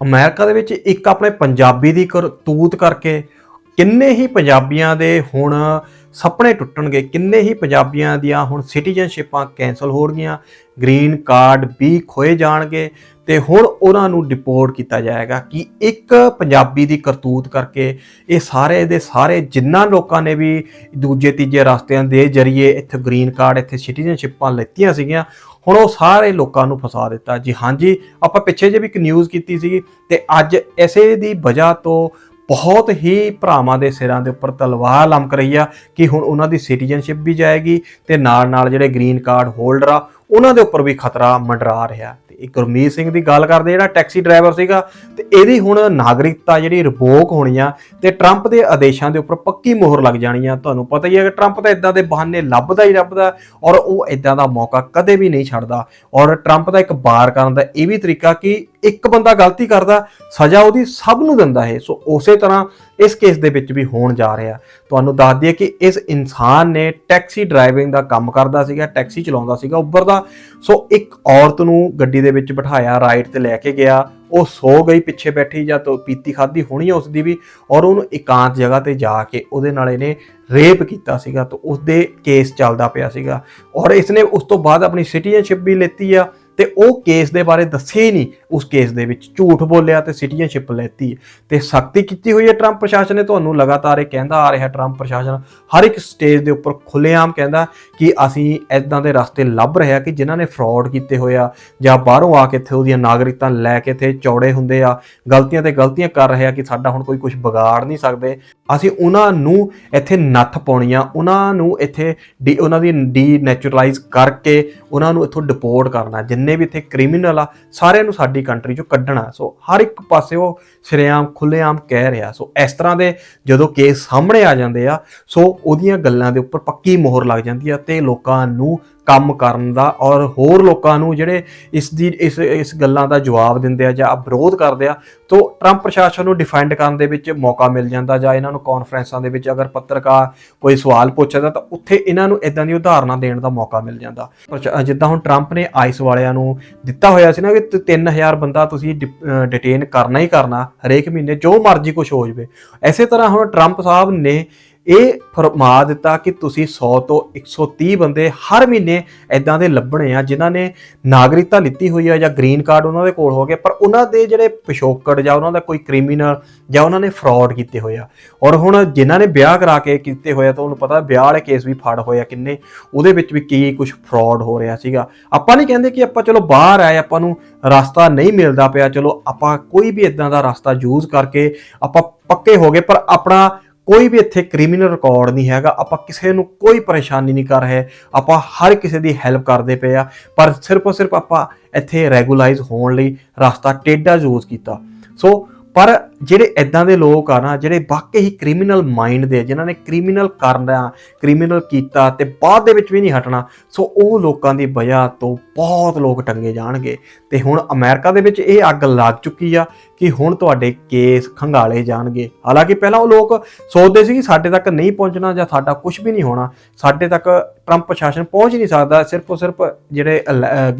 America ਦੇ ਵਿੱਚ ਇੱਕ ਆਪਣੇ ਪੰਜਾਬੀ ਦੀ ਕਰਤੂਤ ਕਰਕੇ ਕਿੰਨੇ ਹੀ ਪੰਜਾਬੀਆਂ ਦੇ ਹੁਣ ਸੁਪਨੇ ਟੁੱਟਣਗੇ, ਕਿੰਨੇ ਹੀ ਪੰਜਾਬੀਆਂ ਦੀਆਂ ਹੁਣ ਸਿਟੀਜ਼ਨਸ਼ਿਪਾਂ ਕੈਨਸਲ ਹੋਣਗੀਆਂ ਰਹੀਆਂ, ਗ੍ਰੀਨ ਕਾਰਡ ਵੀ ਖੋਏ ਜਾਣਗੇ ਤੇ ਹੁਣ ਉਹਨਾਂ ਨੂੰ ਡਿਪੋਰਟ ਕੀਤਾ ਜਾਏਗਾ ਕਿ ਇੱਕ ਪੰਜਾਬੀ ਦੀ ਕਰਤੂਤ ਕਰਕੇ ਇਹ ਸਾਰੇ ਦੇ ਸਾਰੇ ਜਿੰਨਾ ਲੋਕਾਂ ਨੇ ਵੀ ਦੂਜੇ ਤੀਜੇ ਰਸਤਿਆਂ ਦੇ ਜ਼ਰੀਏ ਇੱਥੇ ਗ੍ਰੀਨ ਕਾਰਡ, ਇੱਥੇ ਸਿਟੀਜ਼ਨਸ਼ਿਪਾਂ ਲੈਤੀਆਂ ਸੀਗੀਆਂ ਹੁਣ ਉਹ ਸਾਰੇ ਲੋਕਾਂ ਨੂੰ ਫਸਾ ਦਿੱਤਾ। ਜੀ ਹਾਂਜੀ ਆਪਾਂ ਪਿੱਛੇ ਜੇ ਵੀ ਇੱਕ ਨਿਊਜ਼ ਕੀਤੀ ਸੀਗੀ ਤੇ ਅੱਜ ਇਸੇ ਦੀ ਵਜ੍ਹਾ ਤੋਂ ਬਹੁਤ ਹੀ ਭਰਾਵਾਂ ਦੇ ਸਿਰਾਂ ਦੇ ਉੱਪਰ ਤਲਵਾਰ ਲਮਕ ਰਹੀ ਆ ਕਿ ਹੁਣ ਉਹਨਾਂ ਦੀ ਸਿਟੀਜ਼ਨਸ਼ਿਪ ਵੀ ਜਾਏਗੀ ਤੇ ਨਾਲ ਨਾਲ ਜਿਹੜੇ ਗ੍ਰੀਨ ਕਾਰਡ ਹੋਲਡਰ ਆ, ਉਹਨਾਂ ਦੇ ਉੱਪਰ ਵੀ ਖਤਰਾ ਮੰਡਰਾ ਰਿਹਾ। ਤੇ ਇਹ ਗੁਰਮੀਤ ਸਿੰਘ ਦੀ ਗੱਲ ਕਰਦੇ ਜਿਹੜਾ ਟੈਕਸੀ ਡਰਾਈਵਰ ਸੀਗਾ ਤੇ ਇਹਦੀ ਹੁਣ ਨਾਗਰਿਕਤਾ ਜਿਹੜੀ ਰਿਵੋਕ ਹੋਣੀ ਆ ਤੇ ਟਰੰਪ ਦੇ ਆਦੇਸ਼ਾਂ ਦੇ ਉੱਪਰ ਪੱਕੀ ਮੋਹਰ ਲੱਗ ਜਾਣੀ ਆ। ਤੁਹਾਨੂੰ ਪਤਾ ਹੀ ਹੈ ਕਿ ਟਰੰਪ ਤਾਂ ਇਦਾਂ ਦੇ ਬਹਾਨੇ ਲੱਭਦਾ ਹੀ ਲੱਭਦਾ ਔਰ ਉਹ ਇਦਾਂ ਦਾ ਮੌਕਾ ਕਦੇ ਵੀ ਨਹੀਂ ਛੱਡਦਾ। ਔਰ ਟਰੰਪ ਦਾ ਇੱਕ ਬਾਰ ਕਰਨ ਦਾ ਇਹ ਵੀ ਤਰੀਕਾ ਕਿ ਇੱਕ ਬੰਦਾ ਗਲਤੀ ਕਰਦਾ, ਸਜ਼ਾ ਉਹਦੀ ਸਭ ਨੂੰ ਦਿੰਦਾ ਹੈ ਸੋ ਉਸੇ ਤਰ੍ਹਾਂ ਇਸ ਕੇਸ ਦੇ ਵਿੱਚ ਵੀ ਹੋਣ ਜਾ ਰਿਹਾ। ਤੁਹਾਨੂੰ ਦੱਸ ਦਈਏ ਕਿ ਇਸ ਇਨਸਾਨ ਨੇ ਟੈਕਸੀ ਡਰਾਈਵਿੰਗ ਦਾ ਕੰਮ ਕਰਦਾ ਸੀਗਾ, ਟੈਕਸੀ ਚਲਾਉਂਦਾ ਸੀਗਾ ਉੱਬਰ ਦਾ ਸੋ ਇੱਕ ਔਰਤ ਨੂੰ ਗੱਡੀ ਦੇ ਵਿੱਚ ਬਿਠਾਇਆ ਰਾਈਡ ਤੇ ਲੈ ਕੇ ਗਿਆ, ਉਹ ਸੋ ਗਈ ਪਿੱਛੇ ਬੈਠੀ ਜਾਂ ਤੋ ਪੀਤੀ ਖਾਦੀ ਹੋਣੀ ਆ ਉਸ ਦੀ ਵੀ, ਔਰ ਉਹਨੂੰ ਇਕਾਂਤ ਜਗ੍ਹਾ ਤੇ ਜਾ ਕੇ ਉਹਦੇ ਨਾਲ ਇਹਨੇ ਰੇਪ ਕੀਤਾ ਸੀਗਾ ਤਾਂ ਉਸਦੇ ਕੇਸ ਚੱਲਦਾ ਪਿਆ ਸੀਗਾ। ਔਰ ਇਸਨੇ ਉਸ ਤੋਂ ਬਾਅਦ ਆਪਣੀ ਸਿਟੀਜ਼ਨਸ਼ਿਪ ਵੀ ਲੈਤੀ ਆ। ਤੇ ਉਹ ਕੇਸ ਦੇ ਬਾਰੇ ਦੱਸੇ ਹੀ ਨਹੀਂ। ਉਸ ਕੇਸ ਦੇ ਵਿੱਚ ਝੂਠ ਬੋਲਿਆ ਤੇ ਸਿਟੀਜ਼ਨਸ਼ਿਪ ਲੈਤੀ। ਤੇ ਸਖਤੀ ਕੀਤੀ ਹੋਈ ਹੈ ਟਰੰਪ ਪ੍ਰਸ਼ਾਸਨ ਨੇ, ਤੁਹਾਨੂੰ ਲਗਾਤਾਰ ਇਹ ਕਹਿੰਦਾ ਆ ਰਿਹਾ ਟਰੰਪ ਪ੍ਰਸ਼ਾਸਨ, ਹਰ ਇੱਕ ਸਟੇਜ ਦੇ ਉੱਪਰ ਖੁੱਲੇਆਮ ਕਹਿੰਦਾ ਕਿ ਅਸੀਂ ਐਦਾਂ ਦੇ ਰਸਤੇ ਲੱਭ ਰਹੇ ਆ ਕਿ ਜਿਨ੍ਹਾਂ ਨੇ ਫਰਾਡ ਕੀਤੇ ਹੋਏ ਆ, ਜਾਂ ਬਾਹਰੋਂ ਆ ਕੇ ਇੱਥੇ ਉਹਦੀਆਂ ਨਾਗਰਿਕਤਾ ਲੈ ਕੇ ਇੱਥੇ ਚੌੜੇ ਹੁੰਦੇ ਆ, ਗਲਤੀਆਂ ਤੇ ਗਲਤੀਆਂ ਕਰ ਰਹੇ ਆ ਕਿ ਸਾਡਾ ਹੁਣ ਕੋਈ ਕੁਝ ਵਿਗਾੜ ਨਹੀਂ ਸਕਦੇ। ਅਸੀਂ ਉਹਨਾਂ ਨੂੰ ਇੱਥੇ ਨੱਥ ਪਾਉਣੀ ਆ ਉਹਨਾਂ ਨੂੰ ਇੱਥੇ ਡੀ, ਉਹਨਾਂ ਦੀ ਡੀ ਨੈਚੁਰਲਾਈਜ਼ ਕਰਕੇ ਉਹਨਾਂ ਨੂੰ ਇੱਥੋਂ ਡਿਪੋਰਟ ਕਰਨਾ, ਜਿੰਨੇ ਜਿੰਨੇ ਵੀ ਇੱਥੇ ਕ੍ਰਿਮੀਨਲ ਆ, ਸਾਰਿਆਂ ਨੂੰ ਸਾਡੀ ਕੰਟਰੀ ਚੋਂ ਕੱਢਣਾ ਸੋ ਹਰ ਇੱਕ ਪਾਸੇ ਉਹ ਸਿਰਿਆਮ ਖੁੱਲੇਆਮ ਕਹਿ ਰਿਹਾ। ਸੋ ਇਸ ਤਰ੍ਹਾਂ ਦੇ ਜਦੋਂ ਕੇਸ ਸਾਹਮਣੇ ਆ ਜਾਂਦੇ ਆ ਸੋ ਉਹਦੀਆਂ ਗੱਲਾਂ ਦੇ ਉੱਪਰ ਪੱਕੀ ਮੋਹਰ ਲੱਗ ਜਾਂਦੀ ਆ ਤੇ ਲੋਕਾਂ ਨੂੰ ਕੰਮ ਕਰਨ ਦਾ ਔਰ ਹੋਰ ਲੋਕਾਂ ਨੂੰ ਜਿਹੜੇ ਇਸ ਦੀ, ਇਸ ਇਸ ਗੱਲਾਂ ਦਾ ਜਵਾਬ ਦਿੰਦੇ ਆ ਜਾਂ ਵਿਰੋਧ ਕਰਦੇ ਆ, ਤੋਂ ਟਰੰਪ ਪ੍ਰਸ਼ਾਸਨ ਨੂੰ ਡਿਫੈਂਡ ਕਰਨ ਦੇ ਵਿੱਚ ਮੌਕਾ ਮਿਲ ਜਾਂਦਾ ਜਾਂ ਇਹਨਾਂ ਨੂੰ ਕਾਨਫਰੰਸਾਂ ਦੇ ਵਿੱਚ ਅਗਰ ਪੱਤਰਕਾਰ ਕੋਈ ਸਵਾਲ ਪੁੱਛਦਾ ਤਾਂ ਉੱਥੇ ਇਹਨਾਂ ਨੂੰ ਇਦਾਂ ਦੀ ਉਦਾਹਰਨਾਂ ਦੇਣ ਦਾ ਮੌਕਾ ਮਿਲ ਜਾਂਦਾ। ਪ੍ਰਸ਼ਾ- ਜਿੱਦਾਂ ਹੁਣ ਟਰੰਪ ਨੇ ਆਈਸ ਵਾਲਿਆਂ ਨੂੰ ਦਿੱਤਾ ਹੋਇਆ ਸੀ ਨਾ ਕਿ ਤ- 3000 ਬੰਦਾ ਤੁਸੀਂ ਡਿਟੇਨ ਕਰਨਾ ਹੀ ਕਰਨਾ, ਹਰੇਕ ਮਹੀਨੇ ਜੋ ਮਰਜ਼ੀ ਕੁਝ ਹੋ ਜਵੇ। ਐਸੇ ਤਰ੍ਹਾਂ ਹੁਣ ਟਰੰਪ ਸਾਹਿਬ ਨੇ ਇਹ ਫਰਮਾ ਦਿੱਤਾ ਕਿ ਤੁਸੀਂ 100 ਤੋਂ 130 ਬੰਦੇ ਹਰ ਮਹੀਨੇ ਐਦਾਂ ਦੇ ਲੱਭਣੇ ਆ, ਜਿਨ੍ਹਾਂ ਨੇ ਨਾਗਰਿਕਤਾ ਲਿੱਤੀ ਹੋਈ ਆ ਜਾਂ ਗ੍ਰੀਨ ਕਾਰਡ ਉਹਨਾਂ ਦੇ ਕੋਲ ਹੋ ਗਏ, ਪਰ ਉਹਨਾਂ ਦੇ ਜਿਹੜੇ ਪਿਛੋਕੜ ਜਾਂ ਉਹਨਾਂ ਦਾ ਕੋਈ ਕ੍ਰਿਮੀਨਲ ਜਾਂ ਉਹਨਾਂ ਨੇ ਫਰਾਡ ਕੀਤੇ ਹੋਏ ਆ। ਔਰ ਹੁਣ ਜਿਨ੍ਹਾਂ ਨੇ ਵਿਆਹ ਕਰਾ ਕੇ ਕੀਤੇ ਹੋਏ ਆ ਤੁਹਾਨੂੰ ਪਤਾ ਵਿਆਹ ਵਾਲੇ ਕੇਸ ਵੀ ਫੜ ਹੋਏ ਆ ਕਿੰਨੇ, ਉਹਦੇ ਵਿੱਚ ਵੀ ਕੀ ਕੁਝ ਫਰਾਡ ਹੋ ਰਿਹਾ ਸੀਗਾ। ਆਪਾਂ ਨਹੀਂ ਕਹਿੰਦੇ ਕਿ ਆਪਾਂ ਚਲੋ ਬਾਹਰ ਆਏ, ਆਪਾਂ ਨੂੰ ਰਸਤਾ ਨਹੀਂ ਮਿਲਦਾ ਪਿਆ, ਚਲੋ ਆਪਾਂ ਕੋਈ ਵੀ ਇਦਾਂ ਦਾ ਰਸਤਾ ਯੂਜ਼ ਕਰਕੇ ਆਪਾਂ ਪੱਕੇ ਹੋ ਗਏ, ਪਰ ਆਪਣਾ ਕੋਈ ਵੀ ਇੱਥੇ ਕ੍ਰਿਮੀਨਲ ਰਿਕਾਰਡ ਨਹੀਂ ਹੈਗਾ ਆਪਾਂ ਕਿਸੇ ਨੂੰ ਕੋਈ ਪਰੇਸ਼ਾਨੀ ਨਹੀਂ ਕਰ ਰਹੇ ਆਪਾਂ ਹਰ ਕਿਸੇ ਦੀ ਹੈਲਪ ਕਰਦੇ ਪਏ ਆ ਪਰ ਸਿਰਫ ਸਿਰਫ ਆਪਾਂ ਇੱਥੇ ਰੈਗੂਲਾਈਜ਼ ਹੋਣ ਲਈ ਰਸਤਾ ਟੇਢਾ ਯੂਜ਼ ਕੀਤਾ। ਸੋ ਪਰ ਜਿਹੜੇ ਇਦਾਂ ਦੇ ਲੋਕ ਆ ਨਾ ਜਿਹੜੇ ਵਾਕਈ ਹੀ ਕ੍ਰਿਮੀਨਲ ਮਾਈਂਡ ਦੇ ਆ, ਜਿਨ੍ਹਾਂ ਨੇ ਕ੍ਰਿਮੀਨਲ ਕਰਨਾ ਕ੍ਰਿਮੀਨਲ ਕੀਤਾ ਤੇ ਬਾਅਦ ਦੇ ਵਿੱਚ ਵੀ ਨਹੀਂ ਹਟਣਾ ਸੋ ਉਹ ਲੋਕਾਂ ਦੀ ਵਜ੍ਹਾ ਤੋਂ ਬਹੁਤ ਲੋਕ ਟੰਗੇ ਜਾਣਗੇ। ਤੇ ਹੁਣ ਅਮਰੀਕਾ ਦੇ ਵਿੱਚ ਇਹ ਅੱਗ ਲੱਗ ਚੁੱਕੀ ਆ ਕਿ ਹੁਣ ਤੁਹਾਡੇ ਕੇਸ ਖੰਗਾਲੇ ਜਾਣਗੇ। ਹਾਲਾਂਕਿ ਪਹਿਲਾਂ ਉਹ ਲੋਕ ਸੋਚਦੇ ਸੀ ਕਿ ਸਾਡੇ ਤੱਕ ਨਹੀਂ ਪਹੁੰਚਣਾ ਜਾਂ ਸਾਡਾ ਕੁਝ ਵੀ ਨਹੀਂ ਹੋਣਾ। ਸਾਡੇ ਤੱਕ ਟਰੰਪ ਪ੍ਰਸ਼ਾਸਨ ਪਹੁੰਚ ਨਹੀਂ ਸਕਦਾ। ਸਿਰਫ ਉਹ ਸਿਰਫ ਜਿਹੜੇ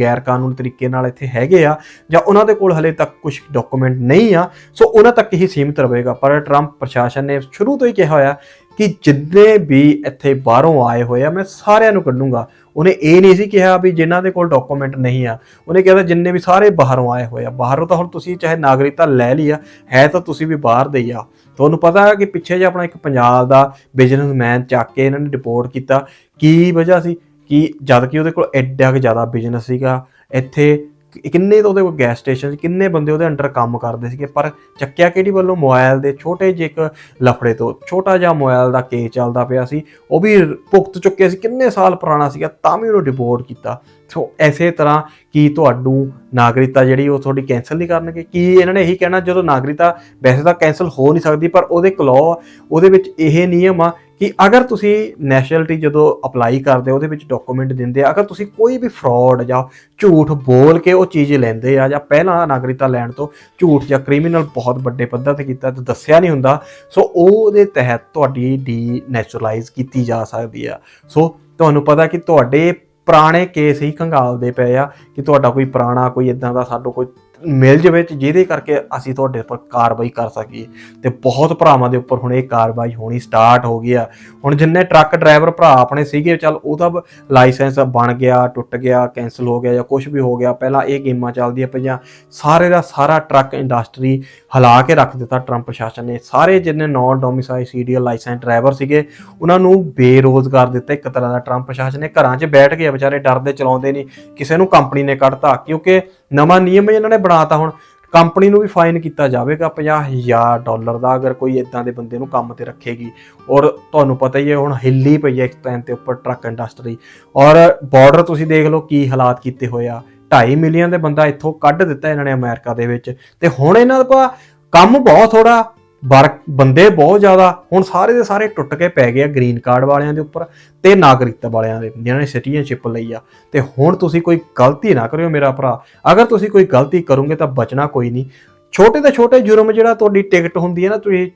ਗੈਰ ਕਾਨੂੰਨੀ ਤਰੀਕੇ ਨਾਲ ਇੱਥੇ ਹੈਗੇ ਆ ਜਾਂ ਉਹਨਾਂ ਦੇ ਕੋਲ ਹਲੇ ਤੱਕ ਕੁਝ ਡਾਕੂਮੈਂਟ ਨਹੀਂ ਆ, ਸੋ ਉਹਨਾਂ ਤੱਕ ਹੀ ਸੀਮਿਤ ਰਹੇਗਾ। ਪਰ ਟਰੰਪ ਪ੍ਰਸ਼ਾਸਨ ਨੇ ਸ਼ੁਰੂ ਤੋਂ ਹੀ ਕਿਹਾ ਹੋਇਆ ਕਿ ਜਿੰਨੇ ਵੀ ਇੱਥੇ ਬਾਹਰੋਂ ਆਏ ਹੋਏ ਆ, ਮੈਂ ਸਾਰਿਆਂ ਨੂੰ ਕੱਢੂੰਗਾ। ਉਹਨੇ ਇਹ ਨਹੀਂ ਸੀ ਕਿਹਾ ਵੀ ਜਿਨ੍ਹਾਂ ਦੇ ਕੋਲ ਡਾਕੂਮੈਂਟ ਨਹੀਂ ਆ। ਉਹਨੇ ਕਿਹਾ ਜਿੰਨੇ ਵੀ ਸਾਰੇ ਬਾਹਰੋਂ ਆਏ ਹੋਏ ਆ। ਬਾਹਰੋਂ ਤਾਂ ਹੁਣ ਤੁਸੀਂ ਚਾਹੇ ਨਾਗਰਿਕਤਾ ਲੈ ਲਈ ਆ, ਹੈ ਤਾਂ ਤੁਸੀਂ ਵੀ ਬਾਹਰ ਦੇ ਹੀ ਆ। ਤੁਹਾਨੂੰ ਪਤਾ ਹੈ ਕਿ ਪਿੱਛੇ ਜੇ ਆਪਣਾ ਇੱਕ ਪੰਜਾਬ ਦਾ ਬਿਜ਼ਨਸਮੈਨ ਚੱਕ ਕੇ ਇਹਨਾਂ ਨੇ ਰਿਪੋਰਟ ਕੀਤਾ। ਕੀ ਵਜ੍ਹਾ ਸੀ? ਕਿ ਜਦ ਕਿ ਉਹਦੇ ਕੋਲ ਐਡਾ ਕਿ ਜ਼ਿਆਦਾ ਬਿਜ਼ਨਸ ਸੀਗਾ। ਇੱਥੇ ਕਿੰਨੇ ਉਹਦੇ ਕੋਲ ਗੈਸ ਸਟੇਸ਼ਨ ਸੀ, ਕਿੰਨੇ ਬੰਦੇ ਉਹਦੇ ਅੰਡਰ ਕੰਮ ਕਰਦੇ ਸੀਗੇ, ਪਰ ਚੱਕਿਆ ਕਿਹੜੀ ਵੱਲੋਂ? ਮੋਬਾਈਲ ਦੇ, ਛੋਟੇ ਜਿਹੇ ਇੱਕ ਲਫੜੇ ਤੋਂ, ਛੋਟਾ ਜਿਹਾ ਮੋਬਾਈਲ ਦਾ ਕੇਸ ਚੱਲਦਾ ਪਿਆ ਸੀ, ਉਹ ਵੀ ਭੁਗਤ ਚੁੱਕੇ ਸੀ, ਕਿੰਨੇ ਸਾਲ ਪੁਰਾਣਾ ਸੀਗਾ, ਤਾਂ ਵੀ ਉਹਨੂੰ ਡਿਪੋਰਟ ਕੀਤਾ। ਸੋ ਐਸੇ ਤਰ੍ਹਾਂ ਕੀ ਤੁਹਾਨੂੰ ਨਾਗਰਿਕਤਾ ਜਿਹੜੀ ਉਹ ਤੁਹਾਡੀ ਕੈਨਸਲ ਨਹੀਂ ਕਰਨਗੇ? ਕੀ ਇਹਨਾਂ ਨੇ ਇਹੀ ਕਹਿਣਾ? ਜਦੋਂ ਨਾਗਰਿਕਤਾ ਵੈਸੇ ਤਾਂ ਕੈਨਸਲ ਹੋ ਨਹੀਂ ਸਕਦੀ, ਪਰ ਉਹਦੇ ਕਲੋ ਉਹਦੇ ਵਿੱਚ ਇਹ ਨਿਯਮ ਆ ਕਿ ਅਗਰ ਤੁਸੀਂ ਨੈਸ਼ਨੈਲਿਟੀ ਜਦੋਂ ਅਪਲਾਈ ਕਰਦੇ ਹੋ, ਉਹਦੇ ਵਿੱਚ ਡਾਕੂਮੈਂਟ ਦਿੰਦੇ ਆ, ਅਗਰ ਤੁਸੀਂ ਕੋਈ ਵੀ ਫਰਾਡ ਜਾਂ ਝੂਠ ਬੋਲ ਕੇ ਉਹ ਚੀਜ਼ ਲੈਂਦੇ ਆ ਜਾਂ ਪਹਿਲਾਂ ਨਾਗਰਿਕਤਾ ਲੈਣ ਤੋਂ ਝੂਠ ਜਾਂ ਕ੍ਰਿਮੀਨਲ ਬਹੁਤ ਵੱਡੇ ਪੱਧਰ ਤੇ ਕੀਤਾ ਤੇ ਦੱਸਿਆ ਨਹੀਂ ਹੁੰਦਾ, ਸੋ ਉਹਦੇ ਤਹਿਤ ਤੁਹਾਡੀ ਡੀ ਨੈਚੁਰਲਾਈਜ਼ ਕੀਤੀ ਜਾ ਸਕਦੀ ਆ। ਸੋ ਤੁਹਾਨੂੰ ਪਤਾ ਕਿ ਤੁਹਾਡੇ ਪੁਰਾਣੇ ਕੇਸ ਹੀ ਖੰਗਾਲਦੇ ਪਏ ਆ ਕਿ ਤੁਹਾਡਾ ਕੋਈ ਪੁਰਾਣਾ ਕੋਈ ਇਦਾਂ ਦਾ, ਸਾਡੋ ਕੋਈ ਮਿਲ ਜਾਵੇ ਤੇ ਜਿਹਦੇ ਕਰਕੇ ਅਸੀਂ ਤੁਹਾਡੇ ਉੱਪਰ ਕਾਰਵਾਈ ਕਰ ਸਕੀਏ। ਤੇ ਬਹੁਤ ਭਰਾਵਾਂ ਦੇ ਉੱਪਰ ਹੁਣ ਇਹ ਕਾਰਵਾਈ ਹੋਣੀ ਸਟਾਰਟ ਹੋ ਗਈ ਆ। ਹੁਣ ਜਿੰਨੇ ਟਰੱਕ ਡਰਾਈਵਰ ਭਰਾ ਆਪਣੇ ਸੀਗੇ, ਚੱਲ ਉਹਦਾ ਲਾਇਸੈਂਸ ਬਣ ਗਿਆ, ਟੁੱਟ ਗਿਆ ਕੈਨਸਲ ਹੋ ਗਿਆ ਜਾਂ ਕੁਝ ਵੀ ਹੋ ਗਿਆ, ਪਹਿਲਾਂ ਇਹ ਗੇਮਾਂ ਚੱਲਦੀਆਂ ਪਈਆਂ। ਸਾਰੇ ਦਾ ਸਾਰਾ ਟਰੱਕ ਇੰਡਸਟਰੀ ਹਿਲਾ ਕੇ ਰੱਖ ਦਿੱਤਾ ਟਰੰਪ ਪ੍ਰਸ਼ਾਸਨ ਨੇ। ਸਾਰੇ ਜਿੰਨੇ non domicile CDL licence driver ਸੀਗੇ, ਉਹਨਾਂ ਨੂੰ ਬੇਰੋਜ਼ਗਾਰ ਦਿੱਤਾ ਇੱਕ ਤਰ੍ਹਾਂ ਦਾ। ਟਰੰਪ ਪ੍ਰਸ਼ਾਸਨ ਨੇ ਘਰਾਂ 'ਚ ਬੈਠ ਕੇ ਵਿਚਾਰੇ, ਡਰਦੇ ਚਲਾਉਂਦੇ ਨਹੀਂ। ਕਿਸੇ ਨੂੰ ਕੰਪਨੀ ਨੇ ਕੱਢਤਾ ਕਿਉਂਕਿ ਨਵਾਂ ਨਿਯਮ ਇਹਨਾਂ ਨੇ ਬਣਾਤਾ ਹੁਣ। ਕੰਪਨੀ ਨੂੰ ਵੀ ਫਾਈਨ ਕੀਤਾ ਜਾਵੇਗਾ 50000 ਡਾਲਰ ਦਾ, ਅਗਰ ਕੋਈ ਇਦਾਂ ਦੇ ਬੰਦੇ ਨੂੰ ਕੰਮ ਤੇ ਰੱਖੇਗੀ। ਔਰ ਤੁਹਾਨੂੰ ਪਤਾ ਹੀ ਹੈ, ਹੁਣ ਹਿੱਲੀ ਪਈ ਹੈ ਇੱਕ ਟਾਈਮ ਤੇ ਉੱਪਰ ਟਰੱਕ ਇੰਡਸਟਰੀ ਔਰ ਬਾਰਡਰ ਤੁਸੀਂ ਦੇਖ ਲਓ ਕੀ ਹਾਲਾਤ ਕੀਤੇ ਹੋਏ ਆ। 2.5 ਮਿਲੀਅਨ ਦੇ ਬੰਦਾ ਇੱਥੋਂ ਕੱਢ ਦਿੱਤਾ ਇਹਨਾਂ ਨੇ ਅਮਰੀਕਾ ਦੇ ਵਿੱਚ। ਤੇ ਹੁਣ ਇਹਨਾਂ ਦਾ ਕੰਮ ਬਹੁਤ ਥੋੜਾ ਵਰਕ ਬੰਦੇ ਬਹੁਤ ਜ਼ਿਆਦਾ, ਹੁਣ ਸਾਰੇ ਦੇ ਸਾਰੇ ਟੁੱਟ ਕੇ ਪੈ ਗਏ ਆ ਗ੍ਰੀਨ ਕਾਰਡ ਵਾਲਿਆਂ ਦੇ ਉੱਪਰ ਤੇ ਨਾਗਰਿਕਤਾ ਵਾਲਿਆਂ ਦੇ, ਜਿਨ੍ਹਾਂ ਨੇ ਸਿਟੀਜ਼ਨਸ਼ਿਪ ਲਈ ਆ। ਤੇ ਹੁਣ ਤੁਸੀਂ ਕੋਈ ਗਲਤੀ ਨਾ ਕਰਿਓ ਮੇਰਾ ਭਰਾ। ਅਗਰ ਤੁਸੀਂ ਕੋਈ ਗਲਤੀ ਕਰੋਗੇ ਤਾਂ ਬਚਣਾ ਕੋਈ ਨਹੀਂ। ਛੋਟੇ ਤੋਂ ਛੋਟੇ ਜੁਰਮ ਜਿਹੜਾ ਤੁਹਾਡੀ ਟਿਕਟ ਹੁੰਦੀ ਹੈ ਨਾ, ਤੁਸੀਂ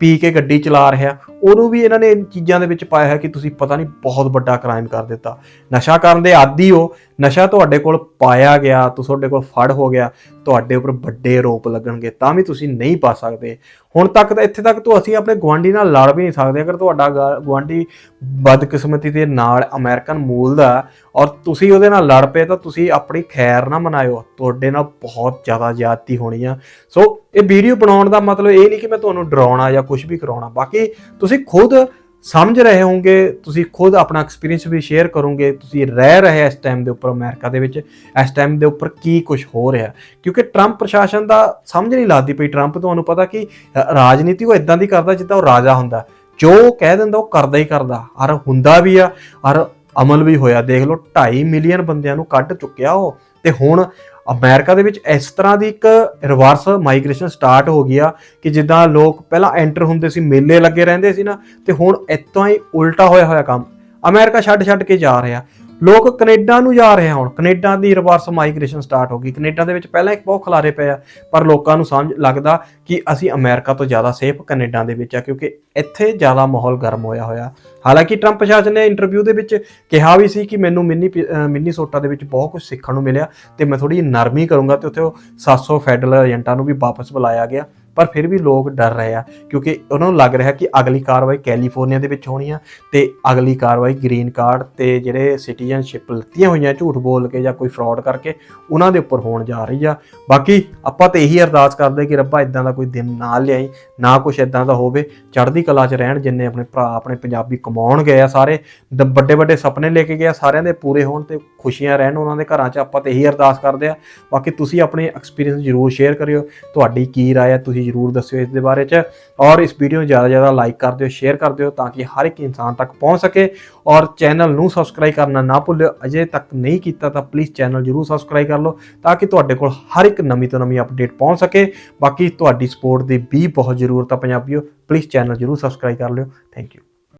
ਪੀ ਕੇ ਗੱਡੀ ਚਲਾ ਰਿਹਾ ਉਹਨੂੰ ਵੀ ਇਹਨਾਂ ਨੇ ਇਨ ਚੀਜ਼ਾਂ ਦੇ ਵਿੱਚ ਪਾਇਆ ਹੈ ਕਿ ਤੁਸੀਂ ਪਤਾ ਨਹੀਂ ਬਹੁਤ ਵੱਡਾ ਕ੍ਰਾਈਮ ਕਰ ਦਿੱਤਾ। ਨਸ਼ਾ ਕਰਨ ਦੇ ਆਦੀ ਹੋ, ਨਸ਼ਾ ਤੁਹਾਡੇ ਕੋਲ ਪਾਇਆ ਗਿਆ ਤੁਸੀਂ ਤੁਹਾਡੇ ਕੋਲ ਫੜ ਹੋ ਗਿਆ, ਤੁਹਾਡੇ ਉੱਪਰ ਵੱਡੇ ਆਰੋਪ ਲੱਗਣਗੇ, ਤਾਂ ਵੀ ਤੁਸੀਂ ਨਹੀਂ ਪਾ ਸਕਦੇ। ਹੁਣ ਤੱਕ ਤਾਂ ਇੱਥੇ ਤੱਕ ਤੋਂ ਅਸੀਂ ਆਪਣੇ ਗਵਾਂਢੀ ਨਾਲ ਲੜ ਵੀ ਨਹੀਂ ਸਕਦੇ। ਅਗਰ ਤੁਹਾਡਾ ਗਾ- ਗੁਆਂਢੀ ਬਦਕਿਸਮਤੀ ਦੇ ਨਾਲ ਅਮਰੀਕਨ ਮੂਲ ਦਾ ਔਰ ਤੁਸੀਂ ਉਹਦੇ ਨਾਲ ਲੜ ਪਏ ਤਾਂ ਤੁਸੀਂ ਆਪਣੀ ਖੈਰ ਨਾ ਮਨਾਇਓ। ਤੁਹਾਡੇ ਨਾਲ ਬਹੁਤ ਜ਼ਿਆਦਾ ਜ਼ਿਆਦਤੀ ਹੋਣੀ ਆ। ਸੋ ਇਹ ਵੀਡੀਓ ਬਣਾਉਣ ਦਾ ਮਤਲਬ ਇਹ ਨਹੀਂ ਕਿ ਮੈਂ ਤੁਹਾਨੂੰ ਡਰਾਉਣਾ ਜਾਂ ਕੁਝ ਵੀ ਕਰਾਉਣਾ। ਬਾਕੀ ਤੁਸੀਂ ਖੁਦ ਸਮਝ ਰਹੇ ਹੋਵੋਗੇ, ਤੁਸੀਂ ਖੁਦ ਆਪਣਾ ਐਕਸਪੀਰੀਅੰਸ ਵੀ ਸ਼ੇਅਰ ਕਰੋਗੇ, ਤੁਸੀਂ ਰਹਿ ਰਹੇ ਇਸ ਟਾਈਮ ਦੇ ਉੱਪਰ ਅਮਰੀਕਾ ਦੇ ਵਿੱਚ, ਇਸ ਟਾਈਮ ਦੇ ਉੱਪਰ ਕੀ ਕੁਝ ਹੋ ਰਿਹਾ। ਕਿਉਂਕਿ ਟਰੰਪ ਪ੍ਰਸ਼ਾਸਨ ਦਾ ਸਮਝ ਨਹੀਂ ਲੱਗਦੀ ਪਈ। ਟਰੰਪ ਤੁਹਾਨੂੰ ਪਤਾ ਕਿ ਰਾਜਨੀਤੀ ਉਹ ਇਦਾਂ ਦੀ ਕਰਦਾ ਜਿੱਦਾਂ ਉਹ ਰਾਜਾ ਹੁੰਦਾ। ਜੋ ਕਹਿ ਦਿੰਦਾ ਉਹ ਕਰਦਾ ਹੀ ਕਰਦਾ। ਔਰ ਹੁੰਦਾ ਵੀ ਆ, ਔਰ ਅਮਲ ਵੀ ਹੋਇਆ। ਦੇਖ ਲਓ 2.5 ਮਿਲੀਅਨ ਬੰਦਿਆਂ ਨੂੰ ਕੱਢ ਚੁੱਕਿਆ ਉਹ। ਤੇ ਹੁਣ ਅਮਰੀਕਾ ਦੇ ਵਿੱਚ ਇਸ ਤਰ੍ਹਾਂ ਦੀ ਇੱਕ ਰਿਵਰਸ ਮਾਈਗ੍ਰੇਸ਼ਨ ਸਟਾਰਟ ਹੋ ਗਈ ਆ ਕਿ ਜਿੱਦਾਂ ਲੋਕ ਪਹਿਲਾਂ ਐਂਟਰ ਹੁੰਦੇ ਸੀ, ਮੇਲੇ ਲੱਗੇ ਰਹਿੰਦੇ ਸੀ ਨਾ, ਤੇ ਹੁਣ ਇਤੋਂ ਹੀ ਉਲਟਾ ਹੋਇਆ ਹੋਇਆ ਕੰਮ। ਅਮਰੀਕਾ ਛੱਡ ਛੱਡ ਕੇ ਜਾ ਰਿਹਾ। ਲੋਕ ਕੈਨੇਡਾ ਨੂੰ ਜਾ ਰਹੇ ਹੁਣ। ਕੈਨੇਡਾ ਦੀ ਰਿਵਰਸ ਮਾਈਗ੍ਰੇਸ਼ਨ ਸਟਾਰਟ ਹੋ ਗਈ। ਕੈਨੇਡਾ ਦੇ ਵਿੱਚ ਪਹਿਲਾਂ ਇੱਕ ਬਹੁਤ ਖਲਾਰੇ ਪਏ ਆ, ਪਰ ਲੋਕਾਂ ਨੂੰ ਸਮਝ ਲੱਗਦਾ ਕਿ ਅਸੀਂ ਅਮਰੀਕਾ ਤੋਂ ਜ਼ਿਆਦਾ ਸੇਫ ਕੈਨੇਡਾ ਦੇ ਵਿੱਚ ਆ, ਕਿਉਂਕਿ ਇੱਥੇ ਜ਼ਿਆਦਾ ਮਾਹੌਲ ਗਰਮ ਹੋਇਆ ਹੋਇਆ। ਹਾਲਾਂਕਿ ਟਰੰਪ ਪ੍ਰਸ਼ਾਸਨ ਨੇ ਇੰਟਰਵਿਊ ਦੇ ਵਿੱਚ ਕਿਹਾ ਵੀ ਸੀ ਕਿ ਮੈਨੂੰ ਮਿੰਨੀ ਮਿੰਨੀਸੋਟਾ ਦੇ ਵਿੱਚ ਬਹੁਤ ਕੁਝ ਸਿੱਖਣ ਨੂੰ ਮਿਲਿਆ ਤੇ ਮੈਂ ਥੋੜੀ ਨਰਮੀ ਕਰੂੰਗਾ ਤੇ ਉੱਥੇ ਉਹ 700 ਫੈਡਰਲ ਏਜੰਟਾਂ ਨੂੰ ਵੀ ਵਾਪਸ ਬੁਲਾਇਆ ਗਿਆ। ਪਰ ਫਿਰ ਵੀ ਲੋਕ ਡਰ ਰਹੇ ਆ, ਕਿਉਂਕਿ ਉਹਨਾਂ ਨੂੰ ਲੱਗ ਰਿਹਾ ਕਿ ਅਗਲੀ ਕਾਰਵਾਈ ਕੈਲੀਫੋਰਨੀਆ ਦੇ ਵਿੱਚ ਹੋਣੀ ਆ ਤੇ ਅਗਲੀ ਕਾਰਵਾਈ ਗ੍ਰੀਨ ਕਾਰਡ ਤੇ ਜਿਹੜੇ ਸਿਟੀਜ਼ਨਸ਼ਿਪ ਲਿੱਤੀਆਂ ਹੋਈਆਂ ਝੂਠ ਬੋਲ ਕੇ ਜਾਂ ਕੋਈ ਫਰਾਡ ਕਰਕੇ ਉਹਨਾਂ ਦੇ ਉੱਪਰ ਹੋਣ ਜਾ ਰਹੀ ਆ। ਬਾਕੀ ਆਪਾਂ ਤੇ ਇਹੀ ਅਰਦਾਸ ਕਰਦੇ ਕਿ ਰੱਬਾ ਇਦਾਂ ਦਾ ਕੋਈ ਦਿਨ ਨਾ ਲਿਆਈ, ਨਾ ਕੁਛ ਇਦਾਂ ਦਾ ਹੋਵੇ, ਚੜ੍ਹਦੀ ਕਲਾ 'ਚ ਰਹਿਣ ਜਿੰਨੇ ਆਪਣੇ ਭਰਾ, ਆਪਣੇ ਪੰਜਾਬੀ ਕਮਾਉਣ ਗਏ ਆ ਸਾਰੇ ਵੱਡੇ ਵੱਡੇ ਸੁਪਨੇ ਲੈ ਕੇ ਗਏ ਆ ਸਾਰਿਆਂ ਦੇ ਪੂਰੇ ਹੋਣ ਤੇ ਖੁਸ਼ੀਆਂ ਰਹਿਣ ਉਹਨਾਂ ਦੇ ਘਰਾਂ 'ਚ, ਆਪਾਂ ਤੇ ਇਹੀ ਅਰਦਾਸ ਕਰਦੇ ਆ ਬਾਕੀ ਤੁਸੀਂ ਆਪਣੇ ਐਕਸਪੀਰੀਅੰਸ ਜ਼ਰੂਰ ਸ਼ੇਅਰ ਕਰਿਓ, ਤੁਹਾਡੀ ਕੀ ਰਾਏ ਹੈ ਤੁਸੀਂ ਜ਼ਰੂਰ ਦੱਸਿਓ ਇਸ ਦੇ ਬਾਰੇ 'ਚ। ਔਰ ਇਸ ਵੀਡੀਓ ਨੂੰ ਜ਼ਿਆਦਾ ਜ਼ਿਆਦਾ ਲਾਈਕ ਕਰ ਦਿਓ ਸ਼ੇਅਰ ਕਰ ਦਿਓ ਤਾਂ ਕਿ ਹਰ ਇੱਕ ਇਨਸਾਨ ਤੱਕ ਪਹੁੰਚ ਸਕੇ। ਔਰ ਚੈਨਲ ਨੂੰ ਸਬਸਕ੍ਰਾਈਬ ਕਰਨਾ ਨਾ ਭੁੱਲਿਓ, ਅਜੇ ਤੱਕ ਨਹੀਂ ਕੀਤਾ ਤਾਂ ਪਲੀਜ਼ ਚੈਨਲ ਜ਼ਰੂਰ ਸਬਸਕ੍ਰਾਈਬ ਕਰ ਲਓ ਤਾਂ ਕਿ ਤੁਹਾਡੇ ਕੋਲ ਹਰ ਇੱਕ ਨਵੀਂ ਤੋਂ ਨਵੀਂ ਅਪਡੇਟ ਪਹੁੰਚ ਸਕੇ। ਬਾਕੀ ਤੁਹਾਡੀ ਸਪੋਰਟ ਦੀ ਵੀ ਬਹੁਤ ਜ਼ਰੂਰਤ ਆ ਪੰਜਾਬੀਓ ਪਲੀਜ਼ ਚੈਨਲ ਜ਼ਰੂਰ ਸਬਸਕ੍ਰਾਈਬ ਕਰ ਲਿਓ। Thank you